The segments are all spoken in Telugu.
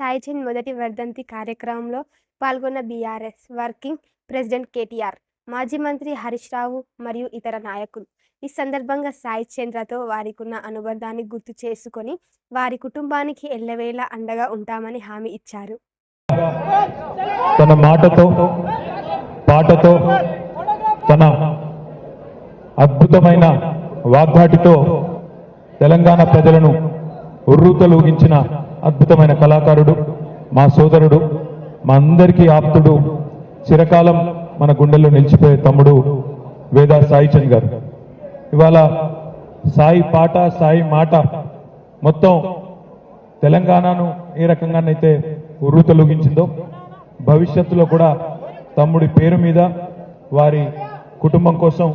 సాయిచంద్ మొదటి వర్ధంతి కార్యక్రమంలో పాల్గొన్న బీఆర్ఎస్ వర్కింగ్ ప్రెసిడెంట్ కేటీఆర్ మాజీ మంత్రి హరీష్ రావు మరియు ఇతర నాయకులు. ఈ సందర్భంగా సాయి చంద్రతో వారికున్న అనుబంధాన్ని గుర్తు చేసుకొని వారి కుటుంబానికి ఎల్లవేళ అండగా ఉంటామని హామీ ఇచ్చారు. తన మాటతో పాటతో తన అద్భుతమైన వాగ్దాటితో తెలంగాణ ప్రజలను ఉర్రూతలూగించిన అద్భుతమైన కళాకారుడు మా సోదరుడు మా అందరికీ ఆప్తుడు చిరకాలం మన గుండెల్లో నిలిచిపోయే తమ్ముడు వేదా సాయి చంద్ గారు. ఇవాళ సాయి పాట సాయి మాట మొత్తం తెలంగాణను ఏ రకంగానైతే ఉర్రూతలూగించిందో భవిష్యత్తులో కూడా తమ్ముడి పేరు మీద వారి కుటుంబం కోసం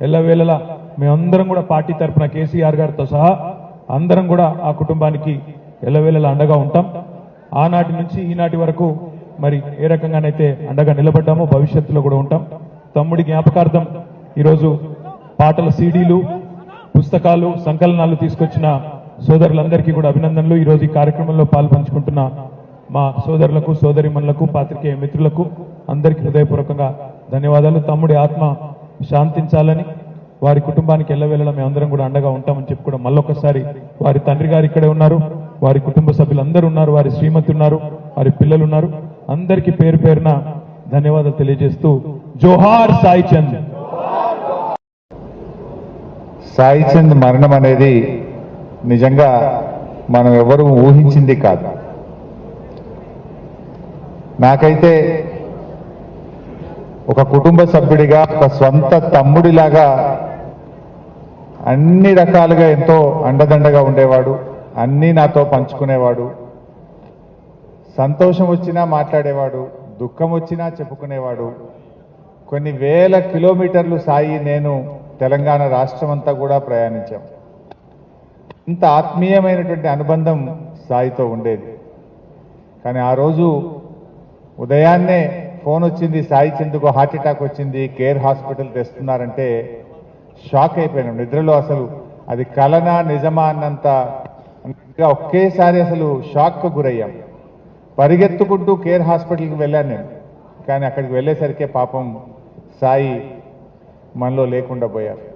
ఎల్లవేళలా మేమందరం కూడా పార్టీ తరఫున కేసీఆర్ గారితో సహా అందరం కూడా ఆ కుటుంబానికి ఎల్లవేళలా అండగా ఉంటాం. ఆనాటి నుంచి ఈనాటి వరకు మరి ఏ రకంగానైతే అండగా నిలబడ్డామో భవిష్యత్తులో కూడా ఉంటాం. తమ్ముడి జ్ఞాపకార్థం ఈరోజు పాటల సీడీలు పుస్తకాలు సంకలనాలు తీసుకొచ్చిన సోదరులందరికీ కూడా అభినందనలు. ఈరోజు ఈ కార్యక్రమంలో పాల్పంచుకుంటున్న మా సోదరులకు సోదరిమణులకు పాత్రికేయ మిత్రులకు అందరికీ హృదయపూర్వకంగా ధన్యవాదాలు. తమ్ముడి ఆత్మ శాంతించాలని వారి కుటుంబానికి ఎల్లవేళలా మేమందరం కూడా అండగా ఉంటామని చెప్పి కూడా మళ్ళొకసారి వారి తండ్రి గారు ఇక్కడే ఉన్నారు. వారి కుటుంబ సభ్యులందరూ ఉన్నారు వారి శ్రీమతి ఉన్నారు వారి పిల్లలు ఉన్నారు. అందరికీ పేరు పేరున ధన్యవాదాలు తెలియజేస్తూ జోహార్ సాయి చంద్. సాయి చంద్ మరణం అనేది నిజంగా మనం ఎవరు ఊహించింది కాదు. నాకైతే ఒక కుటుంబ సభ్యుడిగా ఒక సొంత తమ్ముడిలాగా అన్ని రకాలుగా ఎంతో అండదండగా ఉండేవాడు. అన్నీ నాతో పంచుకునేవాడు. సంతోషం వచ్చినా మాట్లాడేవాడు దుఃఖం వచ్చినా చెప్పుకునేవాడు. కొన్ని వేల కిలోమీటర్లు సాయి నేను తెలంగాణ రాష్ట్రం అంతా కూడా ప్రయాణించాం. ఇంత ఆత్మీయమైనటువంటి అనుబంధం సాయితో ఉండేది. కానీ ఆ రోజు ఉదయాన్నే ఫోన్ వచ్చింది సాయి చందుకు హార్ట్ అటాక్ వచ్చింది కేర్ హాస్పిటల్ తెస్తున్నారంటే షాక్ అయిపోయినాం నిద్రలో అసలు. అది కలనా నిజమా అన్నంత ఒకేసారి అసలు షాక్కు గురయ్యాం. పరిగెత్తుకుంటూ కేర్ హాస్పిటల్కి వెళ్ళాను నేను. కానీ అక్కడికి వెళ్ళేసరికే పాపం సాయి మనలో లేకుండా పోయారు.